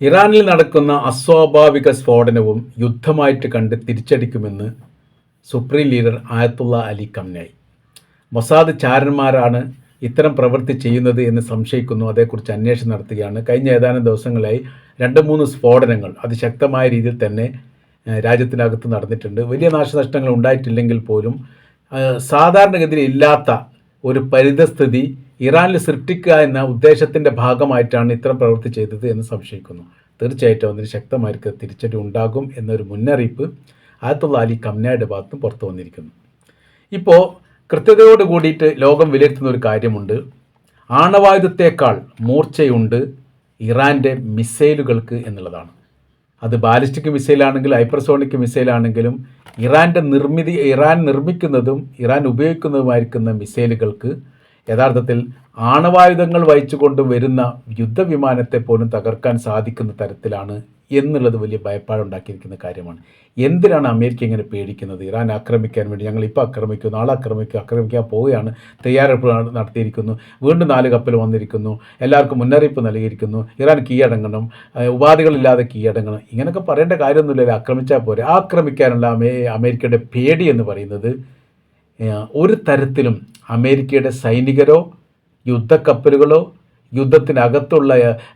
ഇറാനിൽ നടക്കുന്ന അസ്വാഭാവിക സ്ഫോടനവും യുദ്ധമായിട്ട് കണ്ട് തിരിച്ചടിക്കുമെന്ന് supreme leader Ayatollah Ali Khamenei Mossad ചാരന്മാരാണ് ഇത്തരം പ്രവൃത്തി ചെയ്യുന്നത് എന്ന് സംശയിക്കുന്നു. അതേക്കുറിച്ച് അന്വേഷണം നടത്തുകയാണ്. കഴിഞ്ഞ ഏതാനും ദിവസങ്ങളായി രണ്ട് മൂന്ന് സ്ഫോടനങ്ങൾ അതിശക്തമായ രീതിയിൽ തന്നെ രാജ്യത്തിനകത്ത് നടന്നിട്ടുണ്ട്. വലിയ നാശനഷ്ടങ്ങൾ ഉണ്ടായിട്ടില്ലെങ്കിൽ പോലും സാധാരണഗതിയിൽ ഇല്ലാത്ത ഒരു പരിതസ്ഥിതി ഇറാനിൽ സൃഷ്ടിക്കുക എന്ന ഉദ്ദേശത്തിന്റെ ഭാഗമായിട്ടാണ് ഇത്തരം പ്രവൃത്തി ചെയ്തത് എന്ന് സംശയിക്കുന്നു. തീർച്ചയായിട്ടും അതിന് ശക്തമായിരിക്കും തിരിച്ചടി ഉണ്ടാകും എന്നൊരു മുന്നറിയിപ്പ് ആയത്തുള്ള അലി കമ്നയുടെ ഭാഗത്തും പുറത്തു വന്നിരിക്കുന്നു. ഇപ്പോൾ കൃത്യതയോട് കൂടിയിട്ട് ലോകം വിലയിരുത്തുന്ന ഒരു കാര്യമുണ്ട്. ആണവായുധത്തേക്കാൾ മൂർച്ചയുണ്ട് ഇറാന്റെ മിസൈലുകൾക്ക് എന്നുള്ളതാണ്. അത് ബാലിസ്റ്റിക് മിസൈലാണെങ്കിലും ഹൈപ്പർസോണിക് മിസൈലാണെങ്കിലും ഇറാന്റെ നിർമ്മിതി ഇറാൻ നിർമ്മിക്കുന്നതും ഇറാൻ ഉപയോഗിക്കുന്നതുമായിരിക്കുന്ന മിസൈലുകൾക്ക് യഥാർത്ഥത്തിൽ ആണവായുധങ്ങൾ വഹിച്ചുകൊണ്ട് വരുന്ന യുദ്ധവിമാനത്തെ പോലും തകർക്കാൻ സാധിക്കുന്ന തരത്തിലാണ് എന്നുള്ളത് വലിയ ഭയപ്പാടുണ്ടാക്കിയിരിക്കുന്ന കാര്യമാണ്. എന്തിനാണ് അമേരിക്ക ഇങ്ങനെ പേടിക്കുന്നത്? ഇറാൻ ആക്രമിക്കാൻ വേണ്ടി ഞങ്ങൾ ഇപ്പോൾ ആക്രമിക്കും നാളെ ആക്രമിക്കും ആക്രമിക്കാൻ പോവുകയാണ് തയ്യാറെടുപ്പ് നടത്തിയിരിക്കുന്നു വീണ്ടും നാല് കപ്പൽ വന്നിരിക്കുന്നു എല്ലാവർക്കും മുന്നറിയിപ്പ് നൽകിയിരിക്കുന്നു ഇറാൻ കീഴടങ്ങണം ഉപാധികളില്ലാതെ കീഴടങ്ങണം ഇങ്ങനെയൊക്കെ പറയേണ്ട കാര്യമൊന്നുമില്ല ആക്രമിച്ചാൽ പോരെ. ആക്രമിക്കാനുള്ള അമേ അമേരിക്കയുടെ പേടി എന്ന് പറയുന്നത് ഒരു തരത്തിലും അമേരിക്കയുടെ സൈനികരോ യുദ്ധക്കപ്പലുകളോ യുദ്ധത്തിനകത്തുള്ള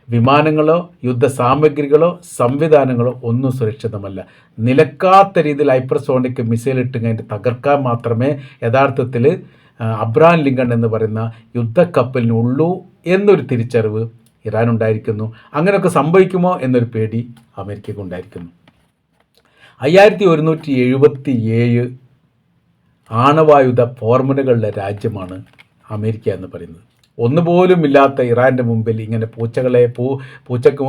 വിമാനങ്ങളോ യുദ്ധ സാമഗ്രികളോ സംവിധാനങ്ങളോ ഒന്നും സുരക്ഷിതമല്ല. നിലക്കാത്ത രീതിയിൽ ഹൈപ്പർസോണിക് മിസൈൽ ഇട്ട് കഴിഞ്ഞിട്ട് തകർക്കാൻ മാത്രമേ യഥാർത്ഥത്തിൽ അബ്രാൻ ലിങ്കൺ എന്ന് പറയുന്ന യുദ്ധക്കപ്പലിനുള്ളൂ എന്നൊരു തിരിച്ചറിവ് ഇറാൻ ഉണ്ടായിരിക്കുന്നു അങ്ങനെയൊക്കെ സംഭവിക്കുമോ എന്നൊരു പേടി അമേരിക്കയ്ക്ക് ഉണ്ടായിരിക്കുന്നു അയ്യായിരത്തി ഒരുന്നൂറ്റി എഴുപത്തി ഏഴ് ആണവായുധ ഫോർമുലകളുടെ രാജ്യമാണ് അമേരിക്ക എന്ന് പറയുന്നത്. ഒന്നുപോലും ഇല്ലാത്ത ഇറാന്റെ മുമ്പിൽ ഇങ്ങനെ പൂച്ചകളെ പൂ പൂച്ചക്ക്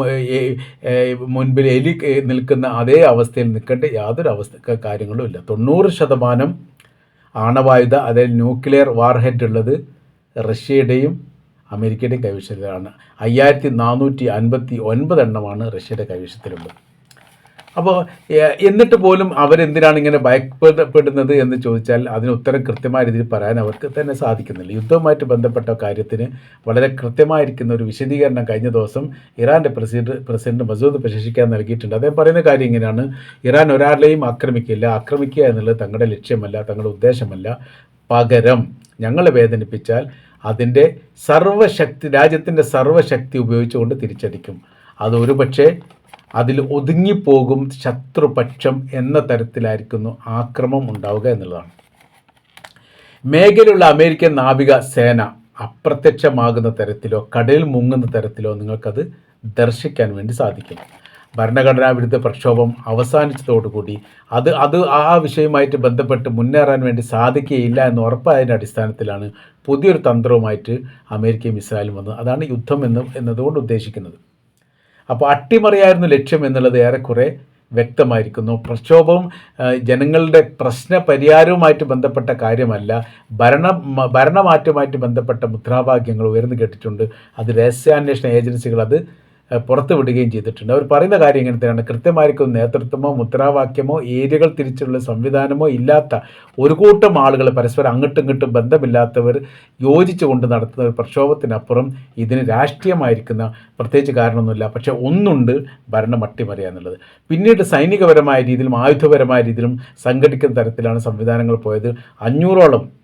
മുൻപിൽ എലി നിൽക്കുന്ന അതേ അവസ്ഥയിൽ നിൽക്കേണ്ട യാതൊരു അവസ്ഥ കാര്യങ്ങളും ഇല്ല. തൊണ്ണൂറ് ശതമാനം ആണവായുധ അതായത് ന്യൂക്ലിയർ വാർഹെഡ് ഉള്ളത് റഷ്യയുടെയും അമേരിക്കയുടെയും കൈവശത്തിലാണ്. അയ്യായിരത്തി നാനൂറ്റി അൻപത്തി ഒൻപത് എണ്ണമാണ് റഷ്യയുടെ കൈവശത്തിലുള്ളത്. അപ്പോൾ എന്നിട്ട് പോലും അവരെന്തിനാണ് ഇങ്ങനെ ഭയപ്പെടുന്നത് എന്ന് ചോദിച്ചാൽ അതിന് ഉത്തരം കൃത്യമായ രീതിയിൽ പറയാൻ അവർക്ക് തന്നെ സാധിക്കുന്നില്ല. യുദ്ധവുമായിട്ട് ബന്ധപ്പെട്ട കാര്യത്തിന് വളരെ കൃത്യമായിരിക്കുന്ന ഒരു വിശദീകരണം കഴിഞ്ഞ ദിവസം ഇറാന്റെ പ്രസിഡന്റ് പ്രസിഡന്റ് മസൂദ് പെഷഷിക്കാൻ നൽകിയിട്ടുണ്ട്. അദ്ദേഹം പറയുന്ന കാര്യം ഇങ്ങനെയാണ്. ഇറാൻ ഒരാളെയും ആക്രമിക്കില്ല. ആക്രമിക്കുക എന്നുള്ളത് തങ്ങളുടെ ലക്ഷ്യമല്ല തങ്ങളുടെ ഉദ്ദേശമല്ല. പകരം ഞങ്ങളെ വേദനിപ്പിച്ചാൽ അതിന്റെ സർവശക്തി രാജ്യത്തിന്റെ സർവശക്തി ഉപയോഗിച്ചുകൊണ്ട് തിരിച്ചടിക്കും. അത് ഒരുപക്ഷെ അതിൽ ഒതുങ്ങിപ്പോകും ശത്രുപക്ഷം എന്ന തരത്തിലായിരിക്കുന്നു ആക്രമം ഉണ്ടാവുക എന്നുള്ളതാണ്. മേഖലയുള്ള അമേരിക്കൻ നാവിക സേന അപ്രത്യക്ഷമാകുന്ന തരത്തിലോ കടലിൽ മുങ്ങുന്ന തരത്തിലോ നിങ്ങൾക്കത് ദർശിക്കാൻ വേണ്ടി സാധിക്കും ഭരണഘടനാ വിരുദ്ധ പ്രക്ഷോഭം അവസാനിച്ചതോടുകൂടി അത് അത് ആ വിഷയവുമായിട്ട് ബന്ധപ്പെട്ട് മുന്നേറാൻ വേണ്ടി സാധിക്കുകയില്ല എന്ന് ഉറപ്പായതിന്റെ അടിസ്ഥാനത്തിലാണ് പുതിയൊരു തന്ത്രവുമായിട്ട് അമേരിക്കയും ഇസ്രായേലും വന്നത്. അതാണ് യുദ്ധം എന്ന് എന്നതുകൊണ്ട് ഉദ്ദേശിക്കുന്നത്. അപ്പോൾ അട്ടിമറിയായിരുന്നു ലക്ഷ്യം എന്നുള്ളത് ഏറെക്കുറെ വ്യക്തമായിരിക്കുന്നു. പ്രക്ഷോഭവും ജനങ്ങളുടെ പ്രശ്ന പരിഹാരവുമായിട്ട് ബന്ധപ്പെട്ട കാര്യമല്ല. ഭരണ ഭരണമാറ്റവുമായിട്ട് ബന്ധപ്പെട്ട മുദ്രാവാക്യങ്ങൾ ഉയർന്നു കേട്ടിട്ടുണ്ട്. അത് രഹസ്യാന്വേഷണ ഏജൻസികൾ അത് പുറത്തു വിടുകയും ചെയ്തിട്ടുണ്ട്. അവർ പറയുന്ന കാര്യം ഇങ്ങനത്തെയാണ് കൃത്യമായിരിക്കും നേതൃത്വമോ മുദ്രാവാക്യമോ ഏരിയകൾ തിരിച്ചുള്ള സംവിധാനമോ ഇല്ലാത്ത ഒരു കൂട്ടം ആളുകൾ പരസ്പരം അങ്ങോട്ടും ഇങ്ങോട്ടും ബന്ധമില്ലാത്തവർ യോജിച്ചുകൊണ്ട് നടത്തുന്ന ഒരു പ്രക്ഷോഭത്തിനപ്പുറം ഇതിന് രാഷ്ട്രീയമായിരിക്കുന്ന പ്രത്യേകിച്ച് കാരണമൊന്നുമില്ല. പക്ഷേ ഒന്നുണ്ട് ഭരണം അട്ടിമറിയുക എന്നുള്ളത്. പിന്നീട് സൈനികപരമായ രീതിയിലും ആയുധപരമായ രീതിയിലും സംഘടിക്കുന്ന തരത്തിലാണ് സംവിധാനങ്ങൾ പോയത്. അഞ്ഞൂറോളം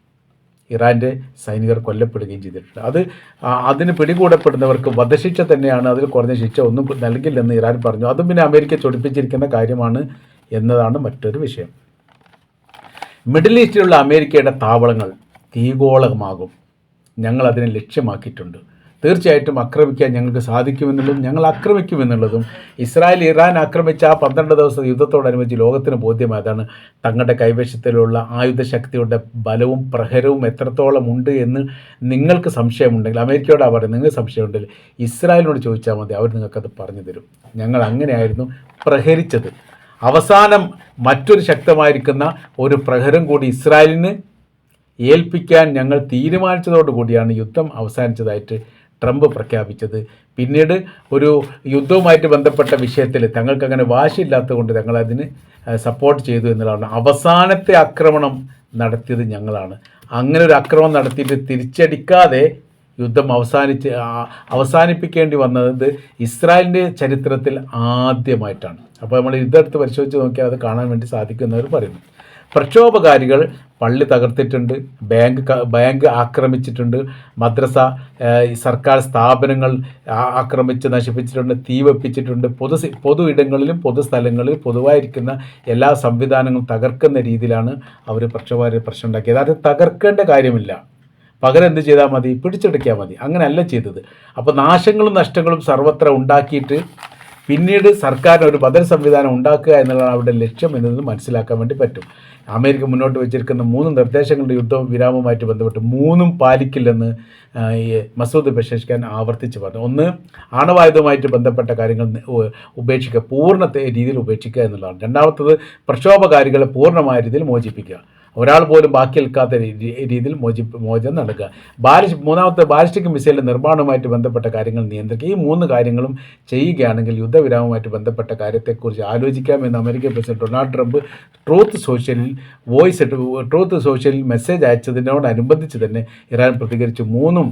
ഇറാന്റെ സൈനികർ കൊല്ലപ്പെടുകയും ചെയ്തിട്ടുണ്ട്. അത് അതിന് പിടികൂടപ്പെടുന്നവർക്ക് വധശിക്ഷ തന്നെയാണ് അതിൽ കുറഞ്ഞ ശിക്ഷ ഒന്നും നൽകില്ലെന്ന് ഇറാൻ പറഞ്ഞു. അതും പിന്നെ അമേരിക്ക ചൊടിപ്പിച്ചിരിക്കുന്ന കാര്യമാണ് എന്നതാണ് മറ്റൊരു വിഷയം. മിഡിൽ ഈസ്റ്റിലുള്ള അമേരിക്കയുടെ താവളങ്ങൾ തീഗോളമാകും ഞങ്ങൾ അതിനെ ലക്ഷ്യമാക്കിയിട്ടുണ്ട്. തീർച്ചയായിട്ടും ആക്രമിക്കാൻ ഞങ്ങൾക്ക് സാധിക്കുമെന്നുള്ളതും ഞങ്ങൾ ആക്രമിക്കുമെന്നുള്ളതും ഇസ്രായേൽ ഇറാൻ ആക്രമിച്ച ആ പന്ത്രണ്ട് ദിവസത്തെ യുദ്ധത്തോടനുബന്ധിച്ച് ലോകത്തിന് ബോധ്യമായതാണ്. തങ്ങളുടെ കൈവശത്തിലുള്ള ആയുധശക്തിയുടെ ബലവും പ്രഹരവും എത്രത്തോളം ഉണ്ട് എന്ന് നിങ്ങൾക്ക് സംശയമുണ്ടെങ്കിൽ അമേരിക്കയോടാ പറയുന്നത് നിങ്ങൾക്ക് സംശയമുണ്ടെങ്കിൽ ഇസ്രായേലിനോട് ചോദിച്ചാൽ മതി അവർ നിങ്ങൾക്കത് പറഞ്ഞു തരും. ഞങ്ങൾ അങ്ങനെയായിരുന്നു പ്രഹരിച്ചത്. അവസാനം മറ്റൊരു ശക്തമായിരിക്കുന്ന ഒരു പ്രഹരം കൂടി ഇസ്രായേലിന് ഏൽപ്പിക്കാൻ ഞങ്ങൾ തീരുമാനിച്ചതോടുകൂടിയാണ് യുദ്ധം അവസാനിച്ചതായിട്ട് ട്രംപ് പ്രഖ്യാപിച്ചത്. പിന്നീട് ഒരു യുദ്ധവുമായിട്ട് ബന്ധപ്പെട്ട വിഷയത്തിൽ തങ്ങൾക്കങ്ങനെ വാശിയില്ലാത്തത് ഞങ്ങൾ അതിന് സപ്പോർട്ട് ചെയ്തു എന്നുള്ളതാണ്. അവസാനത്തെ ആക്രമണം നടത്തിയത് ഞങ്ങളാണ്. അങ്ങനെ ഒരു ആക്രമണം നടത്തിയിട്ട് തിരിച്ചടിക്കാതെ യുദ്ധം അവസാനിച്ച് അവസാനിപ്പിക്കേണ്ടി വന്നത് ഇസ്രായേലിന്റെ ചരിത്രത്തിൽ ആദ്യമായിട്ടാണ്. അപ്പോൾ നമ്മൾ യുദ്ധം എടുത്ത് പരിശോധിച്ച് നോക്കിയാൽ അത് കാണാൻ വേണ്ടി സാധിക്കുന്നവർ പറയുന്നു. പ്രക്ഷോഭകാരികൾ പള്ളി തകർത്തിട്ടുണ്ട് ബാങ്ക് ബാങ്ക് ആക്രമിച്ചിട്ടുണ്ട് മദ്രസ സർക്കാർ സ്ഥാപനങ്ങൾ ആക്രമിച്ച് നശിപ്പിച്ചിട്ടുണ്ട് തീ വെപ്പിച്ചിട്ടുണ്ട്. പൊതു പൊതു ഇടങ്ങളിലും പൊതുസ്ഥലങ്ങളിലും പൊതുവായിരിക്കുന്ന എല്ലാ സംവിധാനങ്ങളും തകർക്കുന്ന രീതിയിലാണ് അവർ പ്രക്ഷോഭകാരി പ്രശ്നം ഉണ്ടാക്കിയത്. അത് തകർക്കേണ്ട കാര്യമില്ല. പകരം എന്ത് ചെയ്താൽ മതി? പിടിച്ചെടുക്കിയാൽ മതി. അങ്ങനെയല്ല ചെയ്തത്. അപ്പോൾ നാശങ്ങളും നഷ്ടങ്ങളും സർവത്ര ഉണ്ടാക്കിയിട്ട് പിന്നീട് സർക്കാരിന് ഒരു ബദൽ സംവിധാനം ഉണ്ടാക്കുക എന്നുള്ളതാണ് അവരുടെ ലക്ഷ്യം എന്നത് മനസ്സിലാക്കാൻ വേണ്ടി പറ്റും. അമേരിക്ക മുന്നോട്ട് വെച്ചിരിക്കുന്ന മൂന്ന് നിർദ്ദേശങ്ങളുടെ യുദ്ധ വിരാമവുമായിട്ട് ബന്ധപ്പെട്ട് മൂന്നും പാലിക്കില്ലെന്ന് മസൂദ് ബഷേഷ്ഖാൻ ആവർത്തിച്ച് പറഞ്ഞു. ഒന്ന് ആണവായുധവുമായിട്ട് ബന്ധപ്പെട്ട കാര്യങ്ങൾ ഉപേക്ഷിക്കുക പൂർണ രീതിയിൽ ഉപേക്ഷിക്കുക എന്നുള്ളതാണ്. രണ്ടാമത്തത് പ്രക്ഷോഭകാരികളെ പൂർണമായ രീതിയിൽ മോചിപ്പിക്കുക. ഒരാൾ പോലും ബാക്കി നിൽക്കാത്ത രീതിയിൽ മോചി മോചനം നടക്കുക. ബാലിഷ് മൂന്നാമത്തെ ബാലിസ്റ്റിക് മിസൈലിന്റെ നിർമ്മാണവുമായിട്ട് ബന്ധപ്പെട്ട കാര്യങ്ങൾ നിയന്ത്രിക്കുക. ഈ മൂന്ന് കാര്യങ്ങളും ചെയ്യുകയാണെങ്കിൽ യുദ്ധവിരാമവുമായിട്ട് ബന്ധപ്പെട്ട കാര്യത്തെക്കുറിച്ച് ആലോചിക്കാമെന്ന് American president Donald Trump Truth സോഷ്യലിൽ voice Truth സോഷ്യലിൽ മെസ്സേജ് അയച്ചതിനോടനുബന്ധിച്ച് തന്നെ ഇറാൻ പ്രതികരിച്ച്. മൂന്നും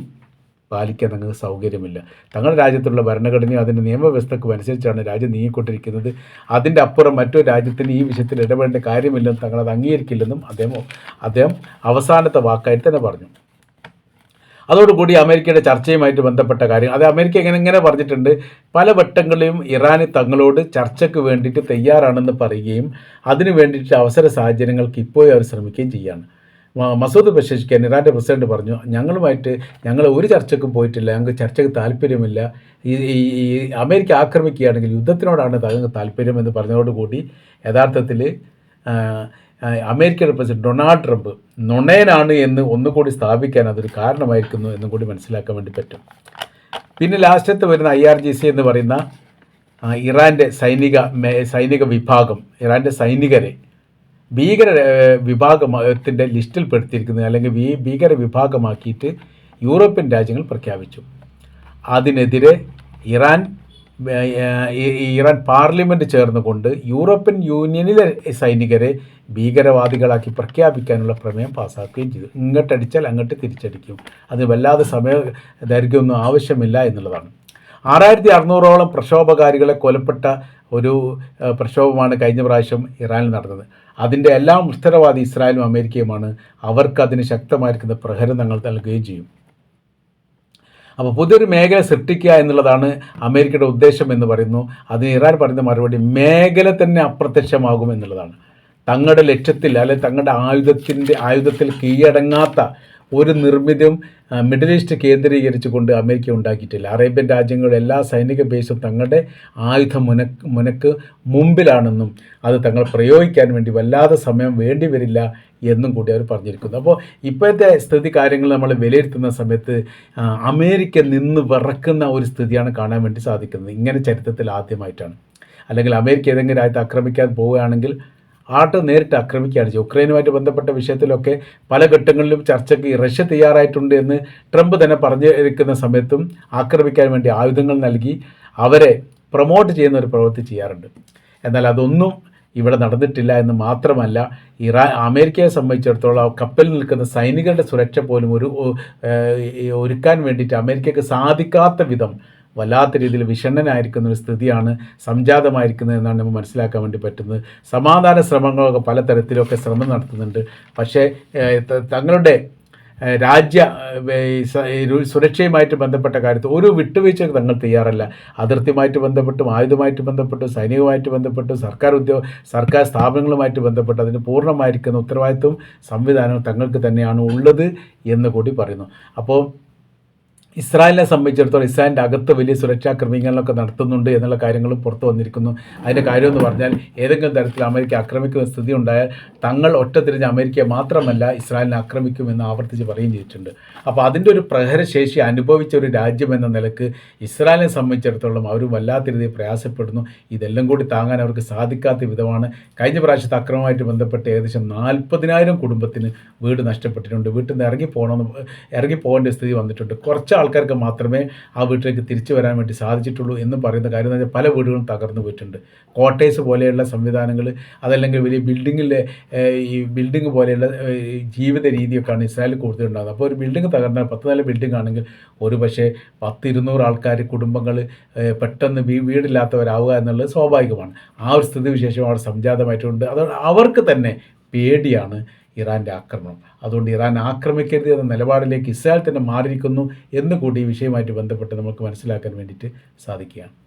പാലിക്കാൻ തങ്ങൾക്ക് സൗകര്യമില്ല. തങ്ങളുടെ രാജ്യത്തുള്ള ഭരണഘടനയും അതിന്റെ നിയമവ്യവസ്ഥക്കും അനുസരിച്ചാണ് രാജ്യം നീങ്ങിക്കൊണ്ടിരിക്കുന്നത്. അതിന്റെ അപ്പുറം മറ്റൊരു രാജ്യത്തിന് ഈ വിഷയത്തിൽ ഇടപെടേണ്ട കാര്യമില്ലെന്നും തങ്ങളത് അംഗീകരിക്കില്ലെന്നും അദ്ദേഹം അദ്ദേഹം അവസാനത്തെ വാക്കായിട്ട് തന്നെ പറഞ്ഞു. അതോടുകൂടി അമേരിക്കയുടെ ചർച്ചയുമായിട്ട് ബന്ധപ്പെട്ട കാര്യം അത് അമേരിക്ക ഇങ്ങനെ ഇങ്ങനെ പറഞ്ഞിട്ടുണ്ട്. പല വട്ടങ്ങളിലും ഇറാന് തങ്ങളോട് ചർച്ചയ്ക്ക് വേണ്ടിയിട്ട് തയ്യാറാണെന്ന് പറയുകയും അതിനു വേണ്ടിയിട്ട് അവസര സാഹചര്യങ്ങൾക്ക് ഇപ്പോഴും അവർ ശ്രമിക്കുകയും ചെയ്യുകയാണ്. മസൂദ് ബഷീഷ് ഇറാന്റെ പ്രസിഡന്റ് പറഞ്ഞു ഞങ്ങളുമായിട്ട് ഞങ്ങൾ ഒരു ചർച്ചയ്ക്കും പോയിട്ടില്ല ഞങ്ങൾക്ക് ചർച്ചയ്ക്ക് താല്പര്യമില്ല. ഈ ഈ- അമേരിക്ക ആക്രമിക്കുകയാണെങ്കിൽ യുദ്ധത്തിനോടാണ് തങ്ങൾക്ക് താല്പര്യം എന്ന് പറഞ്ഞതോടുകൂടി യഥാർത്ഥത്തിൽ അമേരിക്കയുടെ പ്രസിഡന്റ് ഡൊണാൾഡ് ട്രംപ് നുണയനാണ് എന്ന് ഒന്നുകൂടി സ്ഥാപിക്കാൻ അതൊരു കാരണമായിരിക്കുന്നു എന്നും കൂടി മനസ്സിലാക്കാൻ വേണ്ടി പറ്റും. പിന്നെ ലാസ്റ്റത്ത് വരുന്ന ഐ ആർ ജി സി എന്ന് പറയുന്ന ഇറാന്റെ സൈനിക സൈനിക വിഭാഗം ഇറാന്റെ സൈനികരെ ഭീകര വിഭാഗത്തിന്റെ ലിസ്റ്റിൽ പെടുത്തിയിരിക്കുന്നത് അല്ലെങ്കിൽ ഭീകര വിഭാഗമാക്കിയിട്ട് യൂറോപ്യൻ രാജ്യങ്ങൾ പ്രഖ്യാപിച്ചു. അതിനെതിരെ ഇറാൻ ഇറാൻ പാർലമെന്റ് ചേർന്നുകൊണ്ട് യൂറോപ്യൻ യൂണിയനിലെ സൈനികരെ ഭീകരവാദികളാക്കി പ്രഖ്യാപിക്കാനുള്ള പ്രമേയം പാസ്സാക്കുകയും ചെയ്തു. ഇങ്ങോട്ടടിച്ചാൽ അങ്ങോട്ട് തിരിച്ചടിക്കും. അത് വല്ലാതെ സമയ ദൈർഘ്യമൊന്നും ആവശ്യമില്ല എന്നുള്ളതാണ്. ആറായിരത്തി അറുന്നൂറോളം പ്രക്ഷോഭകാരികളെ കൊലപ്പെട്ട ഒരു പ്രക്ഷോഭമാണ് കഴിഞ്ഞ പ്രാവശ്യം ഇറാനിൽ നടന്നത്. അതിന്റെ എല്ലാ ഉത്തരവാദി ഇസ്രായേലും അമേരിക്കയുമാണ്. അവർക്ക് അതിന് ശക്തമായിരിക്കുന്ന പ്രഹരം തങ്ങൾ നൽകുകയും ചെയ്യും. അപ്പോൾ പുതിയൊരു മേഖല സൃഷ്ടിക്കുക എന്നുള്ളതാണ് അമേരിക്കയുടെ ഉദ്ദേശം എന്ന് പറയുന്നു. അതിന് ഇറാൻ പറയുന്ന മറുപടി മേഖല തന്നെ അപ്രത്യക്ഷമാകും എന്നുള്ളതാണ്. തങ്ങളുടെ ലക്ഷ്യത്തിൽ അല്ലെങ്കിൽ തങ്ങളുടെ ആയുധത്തിന്റെ ആയുധത്തിൽ കീഴടങ്ങാത്ത ഒരു നിർമ്മിതം മിഡിൽ ഈസ്റ്റ് കേന്ദ്രീകരിച്ചുകൊണ്ട് അമേരിക്ക ഉണ്ടാക്കിയിട്ടില്ല. അറേബ്യൻ രാജ്യങ്ങളുടെ എല്ലാ സൈനിക ബേസും തങ്ങളുടെ ആയുധ മുനക്ക് മുനക്ക് മുമ്പിലാണെന്നും അത് തങ്ങൾ പ്രയോഗിക്കാൻ വേണ്ടി വല്ലാതെ സമയം വേണ്ടി വരില്ല എന്നും കൂടി അവർ പറഞ്ഞിരിക്കുന്നു. അപ്പോൾ ഇപ്പോഴത്തെ സ്ഥിതി കാര്യങ്ങൾ നമ്മൾ വിലയിരുത്തുന്ന സമയത്ത് അമേരിക്ക നിന്ന് വിറക്കുന്ന ഒരു സ്ഥിതിയാണ് കാണാൻ വേണ്ടി സാധിക്കുന്നത്. ഇങ്ങനെ ചരിത്രത്തിൽ ആദ്യമായിട്ടാണ്. അല്ലെങ്കിൽ അമേരിക്ക ഏതെങ്കിലും രാജ്യത്ത് ആക്രമിക്കാൻ പോവുകയാണെങ്കിൽ ആട്ട് നേരിട്ട് ആക്രമിക്കുകയാണ് ചെയ്യുക ഉക്രൈനുമായിട്ട് ബന്ധപ്പെട്ട വിഷയത്തിലൊക്കെ പല ഘട്ടങ്ങളിലും ചർച്ചയ്ക്ക് റഷ്യ തയ്യാറായിട്ടുണ്ട് എന്ന് ട്രംപ് തന്നെ പറഞ്ഞിരിക്കുന്ന സമയത്തും ആക്രമിക്കാൻ വേണ്ടി ആയുധങ്ങൾ നൽകി അവരെ പ്രൊമോട്ട് ചെയ്യുന്ന ഒരു പ്രവൃത്തി ചെയ്യാറുണ്ട്. എന്നാൽ അതൊന്നും ഇവിടെ നടന്നിട്ടില്ല എന്ന് മാത്രമല്ല ഇറാൻ അമേരിക്കയെ സംബന്ധിച്ചിടത്തോളം കപ്പലിൽ നിൽക്കുന്ന സൈനികരുടെ സുരക്ഷ പോലും ഒരു ഒരുക്കാൻ വേണ്ടിയിട്ട് അമേരിക്കയ്ക്ക് സാധിക്കാത്ത വിധം വല്ലാത്ത രീതിയിൽ വിഷണ്ണനായിരിക്കുന്ന ഒരു സ്ഥിതിയാണ് സംജാതമായിരിക്കുന്നത് എന്നാണ് നമുക്ക് മനസ്സിലാക്കാൻ വേണ്ടി പറ്റുന്നത്. സമാധാന ശ്രമങ്ങളൊക്കെ പലതരത്തിലൊക്കെ ശ്രമം നടത്തുന്നുണ്ട്. പക്ഷേ തങ്ങളുടെ രാജ്യ സുരക്ഷയുമായിട്ട് ബന്ധപ്പെട്ട കാര്യത്തിൽ ഒരു വിട്ടുവീഴ്ചയ്ക്ക് തങ്ങൾ തയ്യാറല്ല. അതിർത്തിയുമായിട്ട് ബന്ധപ്പെട്ടും ആയുധമായിട്ട് ബന്ധപ്പെട്ടും സൈനികമായിട്ട് ബന്ധപ്പെട്ടും സർക്കാർ ഉദ്യോഗ സർക്കാർ സ്ഥാപനങ്ങളുമായിട്ട് ബന്ധപ്പെട്ട് അതിന് പൂർണമായിരിക്കുന്ന ഉത്തരവാദിത്വം സംവിധാനവും തങ്ങൾക്ക് തന്നെയാണ് ഉള്ളത് എന്ന് കൂടി പറയുന്നു. അപ്പോൾ ഇസ്രായേലിനെ സംബന്ധിച്ചിടത്തോളം ഇസ്രായേലിന്റെ അകത്ത് വലിയ സുരക്ഷാ ക്രമീകരണങ്ങളൊക്കെ നടത്തുന്നുണ്ട് എന്നുള്ള കാര്യങ്ങളും പുറത്തു വന്നിരിക്കുന്നു. അതിന്റെ കാര്യം എന്ന് പറഞ്ഞാൽ ഏതെങ്കിലും തരത്തിൽ അമേരിക്ക ആക്രമിക്കുന്ന സ്ഥിതി ഉണ്ടായാൽ തങ്ങൾ ഒറ്റ തിരിഞ്ഞ് അമേരിക്കയെ മാത്രമല്ല ഇസ്രായേലിനെ ആക്രമിക്കുമെന്ന് ആവർത്തിച്ച് പറയുകയും ചെയ്തിട്ടുണ്ട്. അപ്പോൾ അതിന്റെ ഒരു പ്രഹരശേഷി അനുഭവിച്ച ഒരു രാജ്യം എന്ന നിലയ്ക്ക് ഇസ്രായേലിനെ സംബന്ധിച്ചിടത്തോളം അവർ വല്ലാത്ത രീതിയിൽ പ്രയാസപ്പെടുന്നു. ഇതെല്ലാം കൂടി താങ്ങാൻ അവർക്ക് സാധിക്കാത്ത വിധമാണ്. കഴിഞ്ഞ പ്രാവശ്യത്തെ അക്രമമായിട്ട് ബന്ധപ്പെട്ട് ഏകദേശം നാൽപ്പതിനായിരം കുടുംബത്തിന് വീട് നഷ്ടപ്പെട്ടിട്ടുണ്ട്. വീട്ടിൽ നിന്ന് ഇറങ്ങി പോകണമെന്ന് ഇറങ്ങി പോകേണ്ട സ്ഥിതി വന്നിട്ടുണ്ട്. കുറച്ച് ആൾക്കാർക്ക് മാത്രമേ ആ വീട്ടിലേക്ക് തിരിച്ചു വരാൻ വേണ്ടി സാധിച്ചിട്ടുള്ളൂ എന്ന് പറയുന്ന കാര്യം എന്ന് പല വീടുകളും തകർന്നു പോയിട്ടുണ്ട്. കോട്ടേഴ്സ് പോലെയുള്ള സംവിധാനങ്ങൾ അതല്ലെങ്കിൽ വലിയ ബിൽഡിങ്ങിലെ ഈ ബിൽഡിംഗ് പോലെയുള്ള ജീവിത രീതിയൊക്കെയാണ് ഇസ്രായേലിൽ കൂടുതലുണ്ടാകുന്നത്. അപ്പോൾ ഒരു ബിൽഡിംഗ് തകർന്നാൽ പത്ത് നില ബിൽഡിംഗ് ആണെങ്കിൽ ഒരു പക്ഷേ പത്തിരുന്നൂറ് ആൾക്കാർ കുടുംബങ്ങൾ പെട്ടെന്ന് വീടില്ലാത്തവരാവുക എന്നുള്ളത് സ്വാഭാവികമാണ്. ആ ഒരു സ്ഥിതി വിശേഷം അവിടെ സംജാതമായിട്ടുണ്ട്. അതുകൊണ്ട് അവർക്ക് തന്നെ പേടിയാണ് ഇറാന്റെ ആക്രമണം. അതുകൊണ്ട് ഇറാൻ ആക്രമിക്കരുത് എന്ന നിലപാടിലേക്ക് ഇസ്രായേൽ തന്നെ മാറിയിരിക്കുന്നു എന്ന് കൂടി ഈ വിഷയമായിട്ട് ബന്ധപ്പെട്ട് നമുക്ക് മനസ്സിലാക്കാൻ വേണ്ടിയിട്ട് സാധിക്കുകയാണ്.